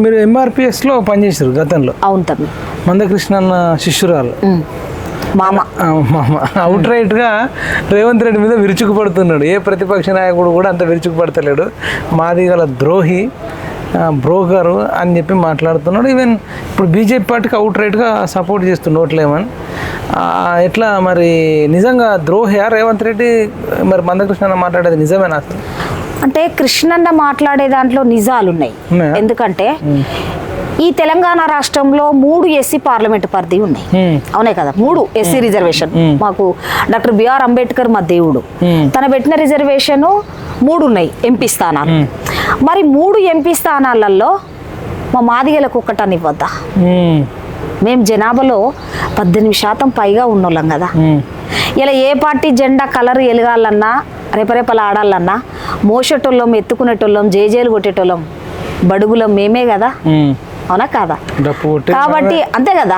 మీరు ఎంఆర్పిఎస్లో పనిచేసారు గతంలో? అవును తమ్మి. మందకృష్ణ అన్న శిష్యురాలు. మామ. మామ. అవుట్ రైట్గా రేవంత్ రెడ్డి మీద విరుచుకు పడుతున్నాడు ఏ ప్రతిపక్ష నాయకుడు కూడా అంత విరుచుకు పడతలేడు మాది గల ద్రోహి బ్రోకరు అని చెప్పి మాట్లాడుతున్నాడు. ఈవెన్ ఇప్పుడు బీజేపీ పార్టీకి అవుట్ రైట్గా సపోర్ట్ చేస్తుండు ఓట్లేమని. ఎట్లా మరి నిజంగా ద్రోహియా రేవంత్ రెడ్డి? మరి మందకృష్ణ మాట్లాడేది నిజమేనా? అసలు అంటే కృష్ణన్న మాట్లాడే దాంట్లో నిజాలు ఉన్నాయి? ఉన్నాయా? ఎందుకంటే ఈ తెలంగాణ రాష్ట్రంలో మూడు ఎస్సీ పార్లమెంట్ పరిధి ఉన్నాయి. అవునే కదా? మూడు ఎస్సీ రిజర్వేషన్. మాకు డాక్టర్ బిఆర్ అంబేద్కర్ మా దేవుడు. తన పెట్టిన రిజర్వేషన్ మూడు ఉన్నాయి ఎంపీ స్థానాలు. మరి మూడు ఎంపీ స్థానాలలో మా మాదిగలకు ఒక్కటని ఇవ్వద్దా మేము జనాభాలో పద్దెనిమిది శాతం పైగా ఉన్నోళ్ళం కదా. ఇలా ఏ పార్టీ జెండా కలర్ ఎలగాలన్నా రెపరెపలు ఆడాలన్నా మోసేటోళ్ళం ఎత్తుకునేటోళ్ళం జేజేలు కొట్టేటోళ్ళం బడుగులం మేమే కదా. అవునా కాదా? కాబట్టి అంతే కదా?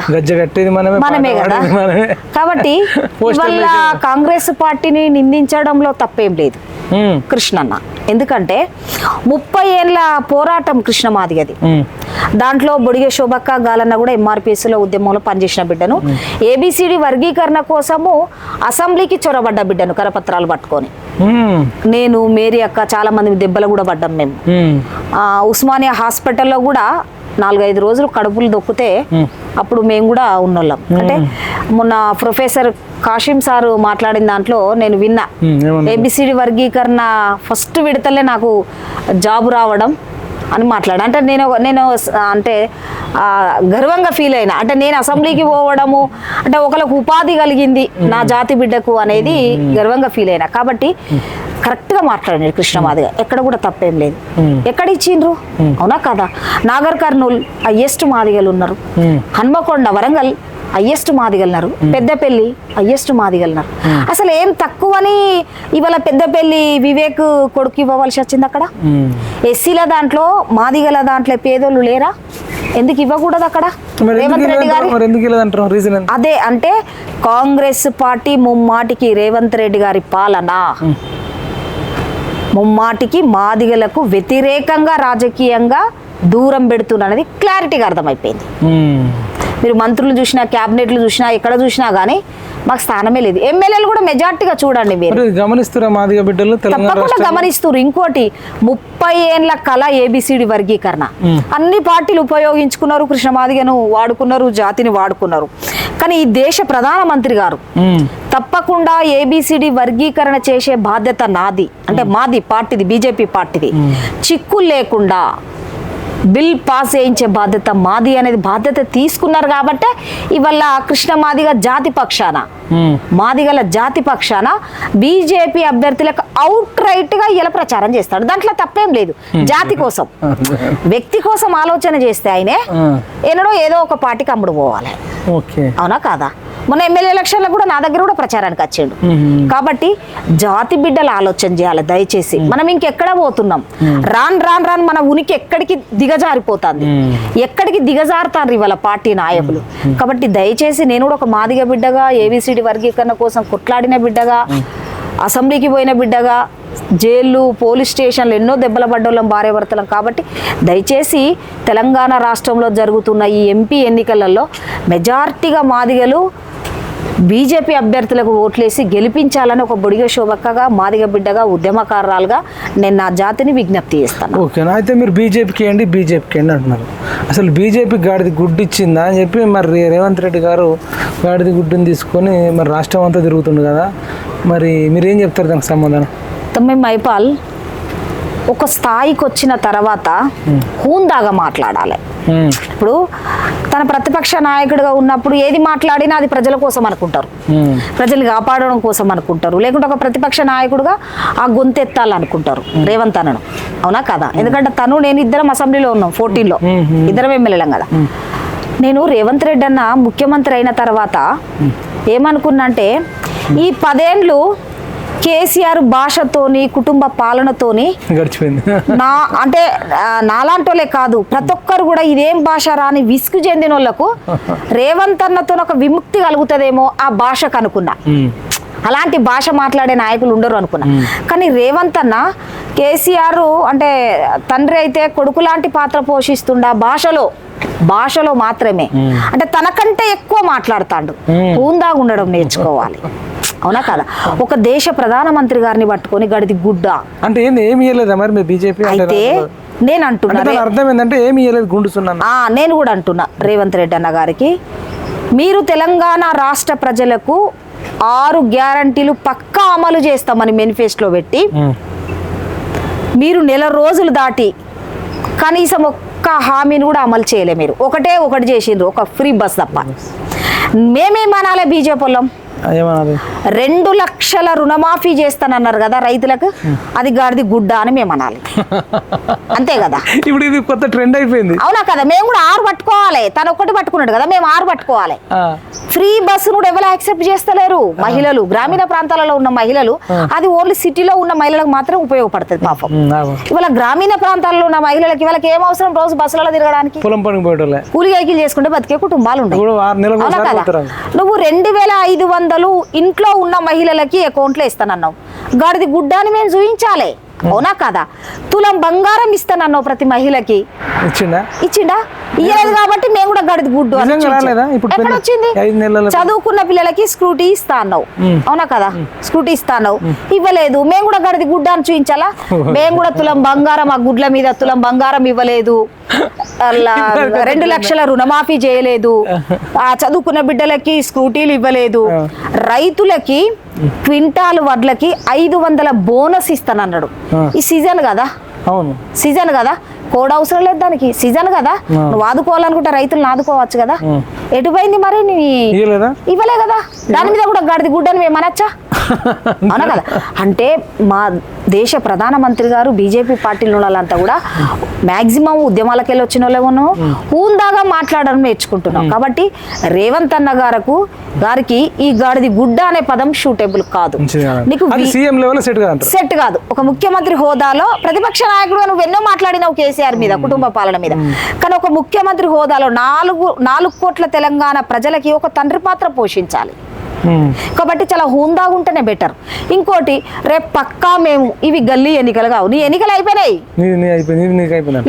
మనమే కదా? కాబట్టి ఇవాళ. కాంగ్రెస్ పార్టీని నిందించడంలో తప్పేం లేదు. కృష్ణన్న. ఎందుకంటే ముప్పై ఏళ్ళ పోరాటం కృష్ణమాదిగది ఉమ్, దాంట్లో బొడిగ శోభక్క గాలన్న కూడా ఎంఆర్పిఎస్లో ఉద్యమంలో పనిచేసిన బిడ్డను. ఏబిసిడి వర్గీకరణ కోసము అసెంబ్లీకి చొరబడ్డ బిడ్డను కరపత్రాలు పట్టుకొని. నేను మేరీ అక్క చాలా మంది దెబ్బలు కూడా పడ్డాం మేము. ఉస్మానియా హాస్పిటల్లో కూడా నాలుగైదు రోజులు కడుపులు దొక్కితే అప్పుడు మేము కూడా ఉన్నోళ్ళం. అంటే మొన్న ప్రొఫెసర్ కాషిం సారు మాట్లాడిన దాంట్లో నేను విన్నా. ఏబిసిడి వర్గీకరణ ఫస్ట్ విడతలే నాకు జాబ్ రావడం. అని మాట్లాడు. అంటే నేను నేను అంటే గర్వంగా ఫీల్ అయినా. అంటే నేను అసెంబ్లీకి పోవడము అంటే ఒకరికి ఉపాధి కలిగింది నా జాతి బిడ్డకు అనేది గర్వంగా ఫీల్ అయినా. కాబట్టి కరెక్ట్గా మాట్లాడాడు కృష్ణమాదిగా. ఎక్కడ కూడా తప్పేం లేదు. ఎక్కడ ఇచ్చిండ్రు? అవునా కదా? నాగర్ కర్నూల్ హయ్యెస్ట్ మాదిగలు ఉన్నారు. హన్మకొండ వరంగల్ హయ్యెస్ట్ మాదిగలున్నారు పెద్దపల్లి హయ్యెస్ట్ మాదిగలున్నారు అసలు ఏం తక్కువని ఇవాళ పెద్దపల్లి వివేక్ కొడుకు ఇవ్వవలసి వచ్చింది అక్కడ. ఎస్సీల దాంట్లో మాదిగల దాంట్లో పేదోళ్ళు లేరా? ఎందుకు ఇవ్వకూడదు అక్కడ? రేవంత్ రెడ్డి గారి అదే అంటే కాంగ్రెస్ పార్టీ ముమ్మాటికి రేవంత్ రెడ్డి గారి పాలన. ముమ్మాటికి మాదిగలకు వ్యతిరేకంగా రాజకీయంగా దూరం పెడుతున్నది క్లారిటీగా అర్థమైపోయింది. మీరు మంత్రులు చూసినా క్యాబినెట్లు చూసినా ఎక్కడ చూసినా కానీ మాకు స్థానమే లేదు. ఎమ్మెల్యేలు కూడా మెజార్టీగా చూడండి మీరు. మాదిగ బిడ్డలు తప్పకుండా గమనిస్తున్నారు. ఇంకోటి ముప్పై ఏండ్ల కళ ఏబిసిడి వర్గీకరణ. అన్ని పార్టీలు ఉపయోగించుకున్నారు కృష్ణమాదిగను వాడుకున్నారు జాతిని వాడుకున్నారు. కానీ ఈ దేశ ప్రధానమంత్రి గారు తప్పకుండా ఏబిసిడి వర్గీకరణ చేసే బాధ్యత నాది. అంటే మాది పార్టీది బీజేపీ పార్టీది. చిక్కులు లేకుండా బిల్ పాస్ చేయించే బాధ్యత మాది అనేది బాధ్యత తీసుకున్నారు కాబట్టే ఇవాళ కృష్ణ మాదిగ జాతి పక్షాన. ఉమ్, మాదిగల జాతి పక్షాన బీజేపీ అభ్యర్థులకు అవుట్ రైట్గా ఇలా ప్రచారం చేస్తాడు. దాంట్లో తప్పేం లేదు. జాతి కోసం. వ్యక్తి కోసం ఆలోచన చేస్తే ఆయనే ఎన్నడో ఏదో ఒక పార్టీకి అమ్ముడు పోవాలి. ఓకే. అవునా కాదా? మొన్న ఎమ్మెల్యే ఎలక్షన్లో కూడా నా దగ్గర కూడా ప్రచారానికి వచ్చిండు. కాబట్టి జాతి బిడ్డలు ఆలోచన చేయాలి దయచేసి. మనం ఇంకెక్కడ పోతున్నాం? రాన్ రాన్ రాన్ మన ఉనికి ఎక్కడికి దిగజారిపోతుంది. ఎక్కడికి దిగజారుతారు ఇవాళ పార్టీ నాయకులు? కాబట్టి దయచేసి నేను కూడా ఒక మాదిగ బిడ్డగా ఏబిసిడి వర్గీకరణ కోసం కొట్లాడిన బిడ్డగా అసెంబ్లీకి పోయిన బిడ్డగా జైళ్ళు పోలీస్ స్టేషన్లు ఎన్నో దెబ్బల పడ్డోళ్ళం భార్య భర్తలం. కాబట్టి దయచేసి తెలంగాణ రాష్ట్రంలో జరుగుతున్న ఈ ఎంపీ ఎన్నికలలో మెజార్టీగా మాదిగలు బీజేపీ అభ్యర్థులకు ఓట్లేసి గెలిపించాలని ఒక బొడిగ శోభక్కగా మాదిగ బిడ్డగా ఉద్యమకారాలుగా నేను నా జాతిని విజ్ఞప్తి చేస్తాను ఓకేనా అయితే మీరు బీజేపీకి ఏంటి బీజేపీకి ఏంటి అంటున్నారు. అసలు బీజేపీ గాడిది గుడ్డు ఇచ్చిందా అని చెప్పి మరి రేవంత్ రెడ్డి గారు గాడిది గుడ్డుని తీసుకొని మరి రాష్ట్రం అంతా తిరుగుతుండు కదా. మరి మీరేం చెప్తారు దానికి సమాధానం? తొమ్మిది మైపాల్ ఒక స్థాయికి వచ్చిన తర్వాత హూందాగా మాట్లాడాలి. ఇప్పుడు తన ప్రతిపక్ష నాయకుడిగా ఉన్నప్పుడు ఏది మాట్లాడినా అది ప్రజల కోసం అనుకుంటారు. ప్రజల్ని కాపాడడం కోసం అనుకుంటారు. లేకుంటే ఒక ప్రతిపక్ష నాయకుడుగా ఆ గొంతెత్తాలనుకుంటారు రేవంత్ అన్నను. అవునా కదా? ఎందుకంటే తను నేను ఇద్దరం అసెంబ్లీలో ఉన్నాం ఫోర్టీన్లో. ఇద్దరం ఎమ్మెల్యేలం కదా. నేను రేవంత్ రెడ్డి అన్న ముఖ్యమంత్రి అయిన తర్వాత ఏమనుకున్నా అంటే ఈ పదేండ్లు కేసీఆర్ భాషతోని కుటుంబ పాలనతోని గడిచిపోయింది. నా అంటే ఆ, నాలాంటోలే కాదు. ప్రతి ఒక్కరు కూడా ఇదేం భాష రాని విసుగు చెందిన వాళ్ళకు రేవంత్ అన్నతో ఒక విముక్తి కలుగుతుందేమో ఆ భాషకు అనుకున్నా అలాంటి భాష మాట్లాడే నాయకులు ఉండరు అనుకున్నా. కానీ రేవంత్ అన్న కేసీఆర్ అంటే తండ్రి అయితే కొడుకు లాంటి పాత్ర పోషిస్తుండ భాషలో భాషలో మాత్రమే. అంటే తనకంటే ఎక్కువ మాట్లాడతాడు. హూందాగా ఉండడం నేర్చుకోవాలి. అవునా కదా? ఒక దేశ ప్రధానమంత్రి గారిని పట్టుకొని గడిది గుడ్డ. అంటే ఏంది ఏమి ఇవ్వలేదా మరి మీ బీజేపీ అయితే నేను అంటున్నా దాని అర్థం ఏంటంటే ఏమి ఇవ్వలేదు గుండు నేను కూడా అంటున్నా రేవంత్ రెడ్డి అన్న గారికి. మీరు తెలంగాణ రాష్ట్ర ప్రజలకు ఆరు గ్యారంటీలు పక్కా అమలు చేస్తామని మేనిఫెస్టోలో పెట్టి మీరు నెల రోజులు దాటి కనీసం ఒక్క హామీని కూడా అమలు చేయలే మీరు. ఒకటే ఒకటి చేసిండ్రు ఒక ఫ్రీ బస్ తప్ప. మేమేమనాలే బీజేపీ వాళ్ళం? ఏమన్నది రెండు లక్షల రుణమాఫీ చేస్తానన్నారు కదా రైతులకు అది గాడిది గుడ్డ అని మేము అనాలి అంతే కదా? ఇప్పుడు ఇది కొత్త ట్రెండ్ అయిపోయింది. అవునా కదా? మేము కూడా ఆరు పట్టుకోవాలి. తను ఒక్కటి పట్టుకున్నాడు కదా మేము ఆరు పట్టుకోవాలి. ఫ్రీ బస్సు కూడా ఎవరు యాక్సెప్ట్ చేస్తలేరు? మహిళలు గ్రామీణ ప్రాంతాలలో ఉన్న మహిళలు అది ఓన్లీ సిటీలో ఉన్న మహిళలకు మాత్రం ఉపయోగపడుతుంది పాపం. ఇవాళ గ్రామీణ ప్రాంతాల్లో ఉన్న మహిళలకి వాళ్ళకి ఏం అవసరం రోజు బస్సులలో తిరగడానికి? పొలం పనికి పోయేటోళ్ళే. కూలి కైకిలు చేసుకుంటే బతికే కుటుంబాలు ఉన్నాయి నువ్వు రెండు వేల ఐదు వందలు ఇంట్లో ఉన్న మహిళలకి అకౌంట్లో ఇస్తానన్నావు. గాడిది గుడ్డాని మేము చూపించాలి అవునా కదా? తులం బంగారం ఇస్తానన్నావు ప్రతి మహిళకి. ఇచ్చిండా? ఇచ్చిండా? ఇయ్యలేదు కాబట్టి మేము కూడా గడిది గుడ్డు ఎక్కడ వచ్చింది? చదువుకున్న పిల్లలకి స్కూటీ ఇస్తా అన్నావు అవునా కదా? స్కూటీ ఇస్తా అన్నావు ఇవ్వలేదు. మేము కూడా గడిది గుడ్డ అని చూపించాలా? మేము కూడా తులం బంగారం ఆ గుడ్ల మీద తులం బంగారం ఇవ్వలేదు. అలా రెండు లక్షల రుణమాఫీ చేయలేదు. ఆ చదువుకున్న బిడ్డలకి స్కూటీలు ఇవ్వలేదు. రైతులకి క్వింటాల్ వడ్లకి ఐదు వందల బోనస్ ఇస్తానన్నాడు. ఆ. ఈ సీజన్ కదా? అవును. సీజన్ కదా? కోడ్ అవసరం లేదు దానికి. సీజన్ కదా? నువ్వు ఆదుకోవాలనుకుంటే రైతులను ఆదుకోవచ్చు కదా? ఎటు పోయింది మరి ఇవ్వలే కదా? దాని మీద కూడా గడిది గుడ్డని మేము అనొచ్చా అవునా కదా? అంటే మా దేశ ప్రధానమంత్రి గారు బీజేపీ పార్టీలో వాళ్ళంతా కూడా మాక్సిమం ఉద్యమాలకు వెళ్ళి వచ్చిన వాళ్ళేమో హూందాగా మాట్లాడడం నేర్చుకుంటున్నాం. కాబట్టి రేవంత్ అన్న గారకు గారికి ఈ గాడిది గుడ్డ అనే పదం షూటబుల్ కాదు. కాదు. నీకు సీఎం లెవెల్ సెట్ కాదంటారు సెట్ కాదు. ఒక ముఖ్యమంత్రి హోదాలో ప్రతిపక్ష నాయకుడు నువ్వు ఎన్నో మాట్లాడినావు కేసీఆర్ మీద కుటుంబ పాలన మీద. కానీ ఒక ముఖ్యమంత్రి హోదాలో నాలుగు నాలుగు కోట్ల తెలంగాణ ప్రజలకి ఒక తండ్రి పాత్ర పోషించాలి. కాబట్టి చాలా హుందాగా ఉంటేనే బెటర్ ఇంకోటి రేపు పక్కా మేము ఇవి గల్లీ ఎన్నికలు కావు. నీ ఎన్నికలు అయిపోయినాయి?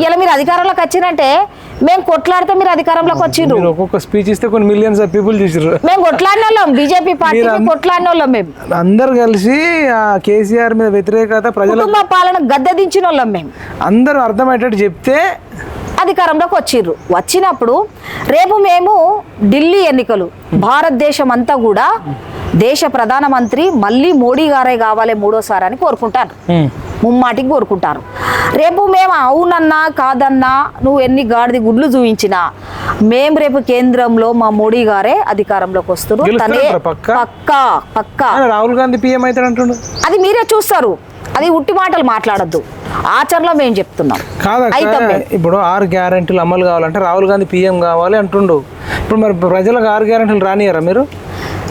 ఇలా మీరు అధికారంలోకి వచ్చినంటే మేము కొట్లాడితే మీరు అధికారంలోకి వచ్చిండ్రు. ఒక్కొక్క స్పీచ్ ఇస్తే కొన్ని మిలియన్స్ ఆఫ్ పీపుల్ చూసారు మేము కొట్లాడిన వాళ్ళం బీజేపీ పార్టీకి మీరు కొట్లాడిన వాళ్ళం మేము. అందరు కలిసి కేసీఆర్ మీద వ్యతిరేకత ప్రజలకు కుటుంబ పాలన గద్దె దించిన వాళ్ళం మేము. అందరూ అర్థమయ్యేటట్టు చెప్తే అధికారంలోకి వచ్చిర్రు. వచ్చినప్పుడు రేపు మేము ఢిల్లీ ఎన్నికలు. భారతదేశం అంతా కూడా దేశ ప్రధానమంత్రి మళ్ళీ మోడీ గారే కావాలి మూడోసారి అని కోరుకుంటారు. ముమ్మాటికి కోరుకుంటారు. రేపు మేము అవునన్నా కాదన్నా నువ్వు ఎన్ని గాడిది గుడ్లు చూపించినా మేము రేపు కేంద్రంలో మా మోడీ గారే అధికారంలోకి తనే పక్కా? పక్కా ఆయన రాహుల్ గాంధీ పీఎం అవుతాడు అంటుండు అది మీరే చూస్తారు. అది ఉట్టి మాటలు మాట్లాడొద్దు. ఆచరణలో మేము చెప్తున్నాం. మేము. ఇప్పుడు ఆరు గ్యారెంటీలు అమలు కావాలంటే రాహుల్ గాంధీ పీఎం కావాలి అంటుండు. ఇప్పుడు మరి ప్రజలకు ఆరు గ్యారెంటీలు రానియరా మీరు?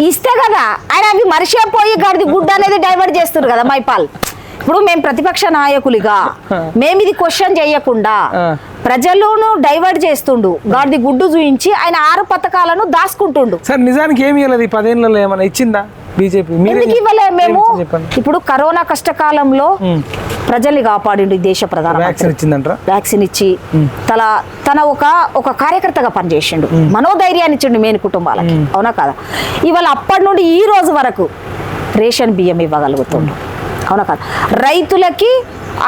ఇస్తే కదా ఆయన అవి మరిచిపోయి గడిది గుడ్డ అనేది డైవర్ట్ చేస్తారు కదా మైపాల్. ఇప్పుడు మేము ప్రతిపక్ష నాయకులుగా మేము ఇది క్వశ్చన్ చేయకుండా. ప్రజలను డైవర్ట్ చేస్తుండు గాడిది గుడ్డు చూయించి ఆయన ఆరు పథకాలను దాచుకుంటుండు. సార్ నిజానికి ఏమి ఇవ్వలేదు పదేళ్ళలో ఏమైనా ఇచ్చిందా బీజేపీ? మేము? ఇప్పుడు కరోనా కష్టకాలంలో ప్రజల్ని కాపాడిండు దేశ ప్రధానమంత్రి. వ్యాక్సిన్ ఇచ్చి తన తన ఒక ఒక కార్యకర్తగా పనిచేసిండు. మనోధైర్యాన్ని ఇచ్చిండు మేని కుటుంబాలకి. అవునా కదా? ఇవాళ అప్పటి నుండి ఈ రోజు వరకు రేషన్ బియ్యం ఇవ్వగలుగుతుండు. అవునా కదా? రైతులకి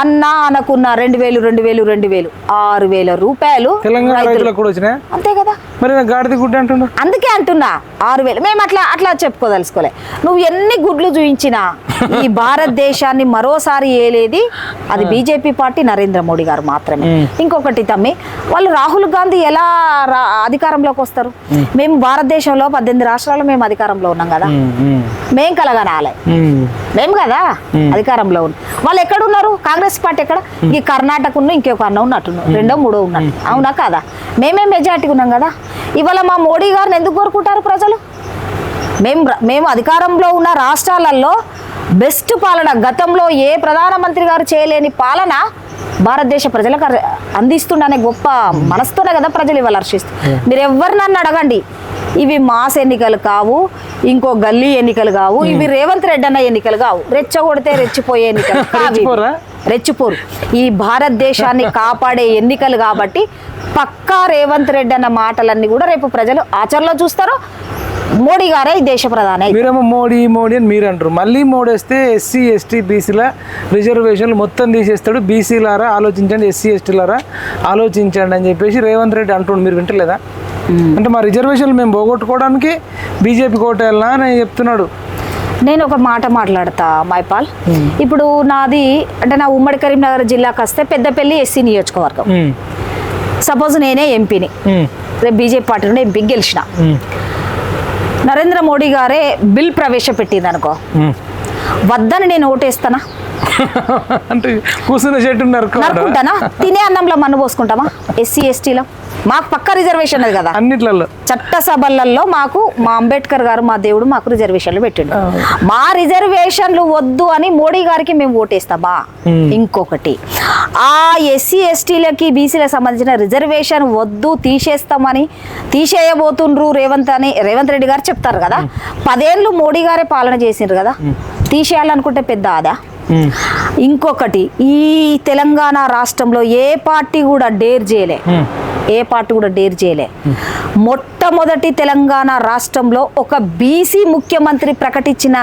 అన్న అనుకున్న రెండు వేలు రెండు వేలు రెండు వేలు ఆరు వేల రూపాయలు అంతే కదా. మరి అందుకే అంటున్నా ఆరు వేలు. మేము అట్లా అట్లా చెప్పుకోదలుచుకోలే. నువ్వు ఎన్ని గుడ్లు చూయించినా ఈ భారతదేశాన్ని మరోసారి ఏలేది అది బీజేపీ పార్టీ నరేంద్ర మోడీ గారు మాత్రమే. ఇంకొకటి తమ్మి వాళ్ళు రాహుల్ గాంధీ ఎలా అధికారంలోకి వస్తారు? మేము భారతదేశంలో పద్దెనిమిది రాష్ట్రాల్లో మేము అధికారంలో ఉన్నాం కదా. మేం కలగనాలే. ఉమ్. మేము కదా అధికారంలో ఉన్నాం వాళ్ళు ఎక్కడ ఉన్నారు కాంగ్రెస్ పార్టీ ఎక్కడ? ఈ కర్ణాటక ఉన్న ఇంకొక అన్న ఉన్నట్టున్నారు రెండో మూడో ఉన్నట్టు అవునా కాదా? మేమే మెజార్టీ ఉన్నాం కదా. ఇవాళ మా మోడీ గారిని ఎందుకు కోరుకుంటారు ప్రజలు? మేము మేము అధికారంలో ఉన్న రాష్ట్రాలలో బెస్ట్ పాలన. గతంలో ఏ ప్రధానమంత్రి గారు చేయలేని పాలన భారతదేశ ప్రజలకు అందిస్తుండనే గొప్ప మనస్తోనే కదా ప్రజలు ఇవాళ హర్షిస్తారు మీరు ఎవరు నన్ను అడగండి. ఇవి మాస్ ఎన్నికలు కావు ఇంకో గల్లీ ఎన్నికలు కావు ఇవి రేవంత్ రెడ్డి అన్న ఎన్నికలు కావు. రెచ్చగొడితే రెచ్చిపోయే ఎన్నికలు? రెచ్చిపోరు. ఈ భారతదేశాన్ని కాపాడే ఎన్నికలు కాబట్టి పక్కా రేవంత్ రెడ్డి అన్న మాటలన్నీ కూడా రేపు ప్రజలు ఆచరణలో చూస్తారు మోడీ గారే దేశ ప్రధాని. మీరేమో మోడీ మోడీ అని మీరు అంటారు మళ్ళీ మోడీ వస్తే ఎస్సీ ఎస్టీ బీసీల రిజర్వేషన్లు మొత్తం తీసేస్తాడు. బీసీలారా ఆలోచించండి ఎస్సీ ఎస్టీలారా ఆలోచించండి అని చెప్పేసి రేవంత్ రెడ్డి అంటుండు. మీరు వింటలేదా? అంటే మా రిజర్వేషన్లు మేము పోగొట్టుకోవడానికి బీజేపీ కోటేయాలనా అని చెప్తున్నాడు. నేను ఒక మాట మాట్లాడతా మైపాల్. ఇప్పుడు నాది అంటే నా ఉమ్మడి కరీంనగర్ జిల్లాకి వస్తే పెద్దపల్లి ఎస్సీ నియోజకవర్గం. సపోజ్ నేనే ఎంపీని. రేపు బీజేపీ పార్టీ నుండి ఎంపీ గెలిచిన నరేంద్ర మోడీ గారే బిల్ ప్రవేశపెట్టింది అనుకో. వద్దని నేను ఓటేస్తానా? అంటే కూర్చున్న చెట్టు నరుకుంటానా తినే అన్నంలో మన్ను పోసుకుంటామా? ఎస్సీ ఎస్టీలో? మాకు పక్క రిజర్వేషన్ అది కదా. అన్నిట్లలో. చట్టసభలలో మాకు మా అంబేద్కర్ గారు మా దేవుడు మాకు రిజర్వేషన్లు పెట్టిండు. మా రిజర్వేషన్లు వద్దు అని మోడీ గారికి మేము ఓటేస్తామా? ఇంకొకటి ఆ ఎస్సీ ఎస్టీలకి బీసీలకు సంబంధించిన రిజర్వేషన్ వద్దు తీసేస్తామని తీసేయబోతుండ్రు రేవంత్ అని రేవంత్ రెడ్డి గారు చెప్తారు కదా. పదేళ్ళు మోడీ గారే పాలన చేసిండ్రు కదా. తీసేయాలనుకుంటే పెద్ద ఆదా. ఇంకొకటి ఈ తెలంగాణ రాష్ట్రంలో ఏ పార్టీ కూడా డేర్ చేయలే. ఏ పార్టీ కూడా డేర్ చేయలే. మొట్టమొదటి తెలంగాణ రాష్ట్రంలో ఒక బీసీ ముఖ్యమంత్రి ప్రకటించిన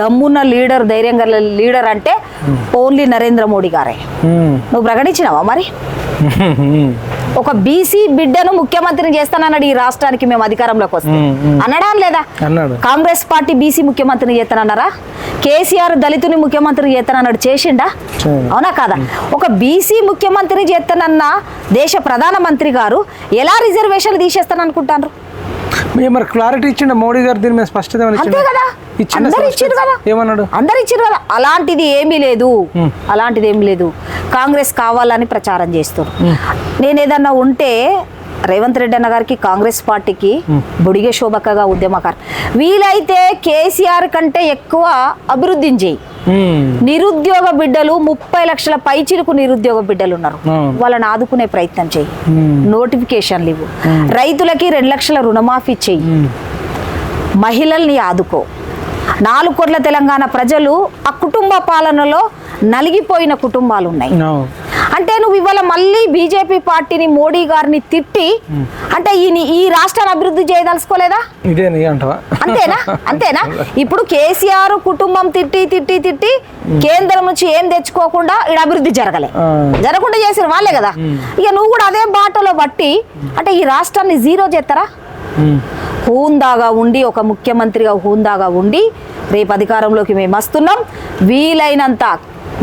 దమ్మున్న లీడర్ ధైర్యం గల లీడర్ అంటే ఓన్లీ నరేంద్ర మోడీ గారే. నువ్వు ప్రకటించినావా మరి? ఒక బీసీ బిడ్డను ముఖ్యమంత్రిని చేస్తానన్నాడు ఈ రాష్ట్రానికి మేము అధికారంలోకి వస్తే. అనడా లేదా? కాంగ్రెస్ పార్టీ బీసీ ముఖ్యమంత్రిని చేస్తానన్నారా? కేసీఆర్ దళితుని ముఖ్యమంత్రిని చేస్తానన్నాడు చేసిండా. అవునా కాదా? ఒక బీసీ ముఖ్యమంత్రిని చేస్తానన్న దేశ ప్రధానమంత్రి గారు ఎలా రిజర్వేషన్లు తీసేస్తాను అనుకుంటారు మీరు క్లారిటీ ఇచ్చిండ మోడీ గారు దీని మీద స్పష్టత అంతే? కదా? అందరు? ఇచ్చారు కదా? ఏమన్నాడు? అందరు ఇచ్చారు కదా? అలాంటిది ఏమీ లేదు. అలాంటిది ఏమీ లేదు. కాంగ్రెస్ కావాలని ప్రచారం చేస్తారు నేను ఏదన్నా ఉంటే రేవంత్ రెడ్డి అన్న గారికి కాంగ్రెస్ పార్టీకి బుడిగే శోభక్కగా ఉద్యమకారు. వీలైతే కేసీఆర్ కంటే ఎక్కువ అభివృద్ధిని చేయి. నిరుద్యోగ బిడ్డలు ముప్పై లక్షల పైచిలకు నిరుద్యోగ బిడ్డలు ఉన్నారు. వాళ్ళని ఆదుకునే ప్రయత్నం చేయి. నోటిఫికేషన్లు ఇవ్వు. రైతులకి రెండు లక్షల రుణమాఫీ చెయ్యి ఉమ్, మహిళల్ని ఆదుకో. నాలుగు కోట్ల తెలంగాణ ప్రజలు ఆ కుటుంబ పాలనలో నలిగిపోయిన కుటుంబాలు ఉన్నాయి. అంటే నువ్వు ఇవాళ మళ్ళీ బీజేపీ పార్టీని మోడీ గారిని తిట్టి అంటే ఈ ఈ రాష్ట్రాన్ని అభివృద్ధి చేయదలుచుకోలేదా? అంతేనా? అంతేనా? ఇప్పుడు కేసీఆర్ కుటుంబం తిట్టి తిట్టి తిట్టి కేంద్రం నుంచి ఏం తెచ్చుకోకుండా ఇక్కడ అభివృద్ధి జరగలే. ఆ. జరగకుండా చేసిన వాళ్ళే కదా. ఇక నువ్వు కూడా అదే బాటలో బట్టి అంటే ఈ రాష్ట్రాన్ని జీరో చేస్తారా హూందాగా ఉండి ఒక ముఖ్యమంత్రిగా హూందాగా ఉండి రేపు అధికారంలోకి మేము వస్తున్నాం. వీలైనంత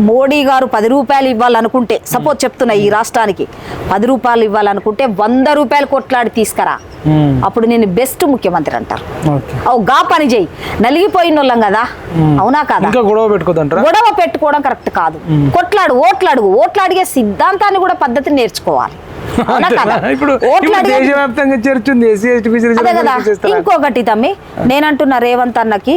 మోడీ గారు పది రూపాయలు ఇవ్వాలనుకుంటే సపోజ్ చెప్తున్నా ఈ రాష్ట్రానికి పది రూపాయలు ఇవ్వాలనుకుంటే వంద రూపాయలు కొట్లాడి తీసుకురా. అప్పుడు నేను బెస్ట్ ముఖ్యమంత్రి అంటారు. ఓ గా పని చేయి. నలిగిపోయిన వాళ్ళం కదా అవునా కాదా? గొడవ పెట్టుకోదంటారా? గొడవ పెట్టుకోవడం కరెక్ట్ కాదు. కొట్లాడు ఓట్లాడు ఓట్లాడిగే సిద్ధాంతాన్ని కూడా పద్ధతిని నేర్చుకోవాలి. ఇప్పుడు దేశవ్యాప్తంగా ఎస్సీ ఎస్టీ బీసీ? ఇంకొకటి తమ్మి నేనంటున్నా రేవంత్ అన్నకి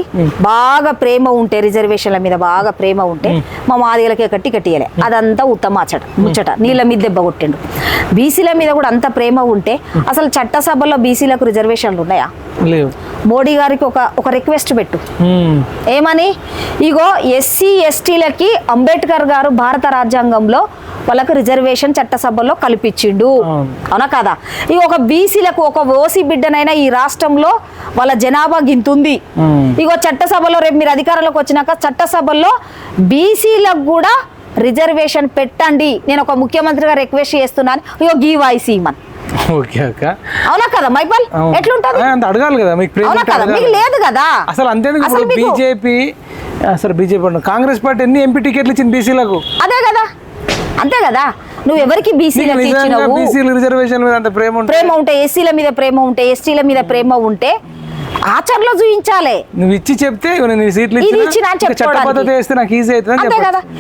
బాగా ప్రేమ ఉంటే రిజర్వేషన్ల మీద బాగా ప్రేమ ఉంటే మా మాదిగలకి కట్టి కట్టియలే అదంతా ఉత్తమాచట ముచ్చట. నీళ్ళ మీద దెబ్బ కొట్టిండు. బీసీల మీద కూడా అంత ప్రేమ ఉంటే అసలు చట్టసభలో బీసీలకు రిజర్వేషన్లు ఉన్నాయా? మోడీ గారికి ఒక ఒక రిక్వెస్ట్ పెట్టు. ఏమని? ఇగో ఎస్సీ ఎస్టీలకి అంబేద్కర్ గారు భారత రాజ్యాంగంలో వాళ్ళకు రిజర్వేషన్ చట్టసభలో కల్పించిండు. అవును. కదా? ఇక ఒక బీసీలకు ఒక ఓసీ బిడ్డనైనా ఈ రాష్ట్రంలో వాళ్ళ జనాభా గింతుంది. ఇగో చట్టసభలో రేపు మీరు అధికారంలోకి వచ్చినాక చట్టసభలో బీసీలకు కూడా రిజర్వేషన్ పెట్టండి. నేను ఒక ముఖ్యమంత్రిగా రిక్వెస్ట్ చేస్తున్నాను. ఇగో గీ వాయిస్ ఇమ్మన్ ఓకే అక్క. అవునా కదా మైపల్. ఎట్లుంటది? అడగాలి కదా మీకు అవునా కదా? అడగాలి. మీకు లేదు కదా? అసలు అంతేందుకు బీజేపీ అసలు బీజేపీ. కాంగ్రెస్ పార్టీ ఎన్ని ఎంపీ టికెట్లు ఇచ్చింది బీసీలకు? అదే కదా. అంతే కదా? నువ్వు ఎవరికి బీసీలకు ఇచ్చినావు రిజర్వేషన్ మీద అంత ప్రేమ ఉంటే? ప్రేమ ఉంటే ఎస్సీల మీద ప్రేమ ఉంటే ఎస్టీల మీద ప్రేమ ఉంటే ఆచరణలో చూపించాలి. నువ్వు ఇచ్చి చెప్తే సీట్లు ఇచ్చినా, నాకు ఈజీ అవుతుంది అంతే. కదా?